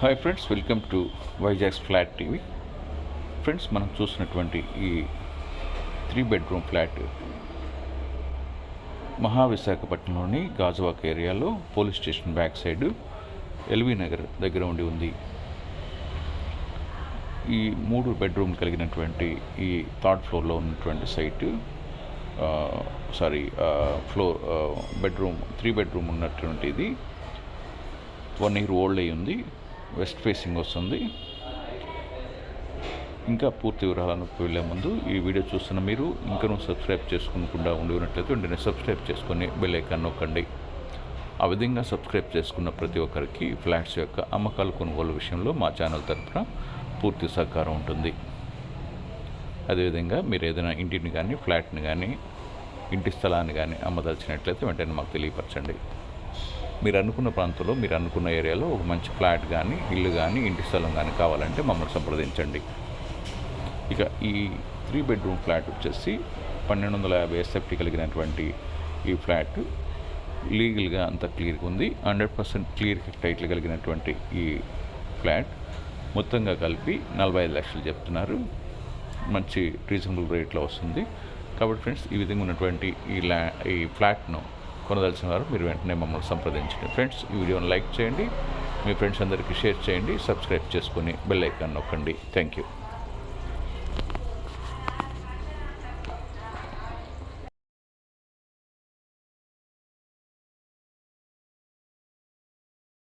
Hi friends welcome to Vizag's flat TV friends మనం చూసినటువంటి ఈ త్రీ బెడ్రూమ్ ఫ్లాట్ మహావిశాఖపట్నంలోని గాజువాక్ ఏరియాలో police station back side L V Nagar దగ్గర ఉండి ఉంది. ఈ మూడు బెడ్రూమ్ కలిగినటువంటి ఈ థర్డ్ ఫ్లోర్లో ఉన్నటువంటి site sorry floor bedroom three bedroom ఉన్నటువంటి ఇది వన్ ఇయర్ ఓల్డ్ అయి ఉంది. వెస్ట్ ఫేసింగ్ వస్తుంది. ఇంకా పూర్తి వివరాలను వెళ్ళే ముందు ఈ వీడియో చూస్తున్న మీరు ఇంకనూ సబ్స్క్రైబ్ చేసుకోకుండా ఉండి ఉన్నట్లయితే వెంటనే సబ్స్క్రైబ్ చేసుకొని బెల్ ఐకాన్ నొక్కండి. ఆ విధంగా సబ్స్క్రైబ్ చేసుకున్న ప్రతి ఒక్కరికి ఫ్లాట్స్ యొక్క అమ్మకాలు కొనుగోలు విషయంలో మా ఛానల్ తరఫున పూర్తి సహకారం ఉంటుంది. అదేవిధంగా మీరు ఏదైనా ఇంటిని కానీ ఫ్లాట్ని కానీ ఇంటి స్థలాన్ని కానీ అమ్మదలిచినట్లయితే వెంటనే మాకు తెలియపరచండి. మీరు అనుకున్న ప్రాంతంలో మీరు అనుకున్న ఏరియాలో ఒక మంచి ఫ్లాట్ కానీ ఇల్లు కానీ ఇంటి స్థలం కానీ కావాలంటే మమ్మల్ని సంప్రదించండి. ఇక ఈ త్రీ బెడ్రూమ్ ఫ్లాట్ వచ్చేసి పన్నెండు వందల యాభై ఎస్ఎఫ్టీ కలిగినటువంటి ఈ ఫ్లాట్ లీగల్గా అంత క్లియర్గా ఉంది. హండ్రెడ్ పర్సెంట్ క్లియర్ టైటిల్ కలిగినటువంటి ఈ ఫ్లాట్ మొత్తంగా కలిపి నలభై ఐదు లక్షలు చెప్తున్నారు. మంచి రీజనబుల్ రేట్లో వస్తుంది. కాబట్టి ఫ్రెండ్స్ ఈ విధంగా ఉన్నటువంటి ఈ ల్యా ఈ ఫ్లాట్ను కొనదలిచిన వారు మీరు వెంటనే మమ్మల్ని సంప్రదించండి. ఫ్రెండ్స్ ఈ వీడియోని లైక్ చేయండి. మీ ఫ్రెండ్స్ అందరికీ షేర్ చేయండి. సబ్స్క్రైబ్ చేసుకొని బెల్ ఐకాన్ నొక్కండి. Thank you